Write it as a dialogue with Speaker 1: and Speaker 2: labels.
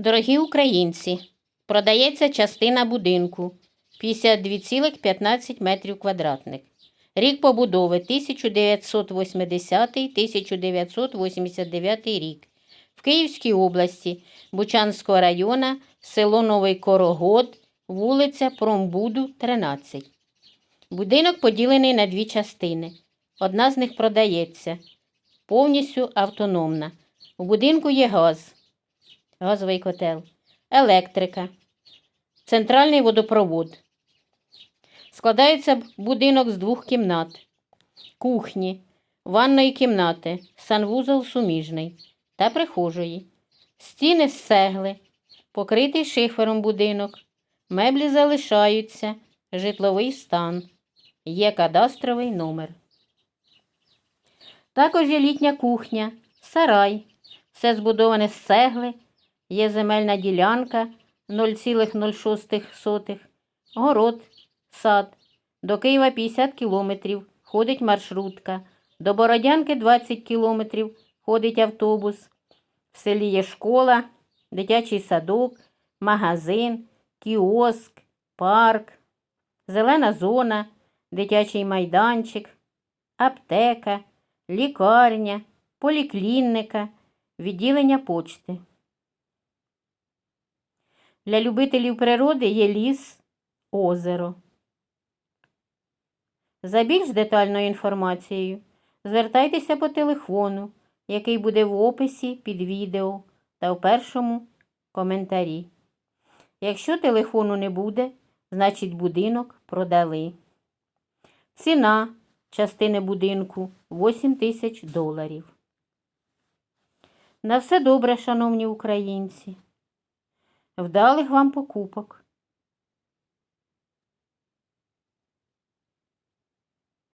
Speaker 1: Дорогі українці, продається частина будинку 52,15 метрів квадратних. Рік побудови 1980-1989 рік. В Київській області Бучанського району, село Новий Корогод, вулиця Промбуду, 13. Будинок поділений на дві частини. Одна з них продається, повністю автономна. У будинку є газ, газовий котел, електрика, центральний водопровод. Складається будинок з двох кімнат, кухні, ванної кімнати, санвузол суміжний та прихожої. Стіни з цегли, покритий шифером будинок, меблі залишаються, житловий стан. Є кадастровий номер. Також є літня кухня, сарай. Все збудоване з цегли, є земельна ділянка 0,06, город, сад. До Києва 50 кілометрів, ходить маршрутка. До Бородянки 20 кілометрів, ходить автобус. В селі є школа, дитячий садок, магазин, кіоск, парк, зелена зона, дитячий майданчик, аптека, лікарня, поліклініка, відділення почти. Для любителів природи є ліс, озеро. За більш детальною інформацією звертайтеся по телефону, який буде в описі під відео та в першому коментарі. Якщо телефону не буде, значить будинок продали. Ціна частини будинку 8 тисяч доларів. На все добре, шановні українці. Вдалих вам покупок.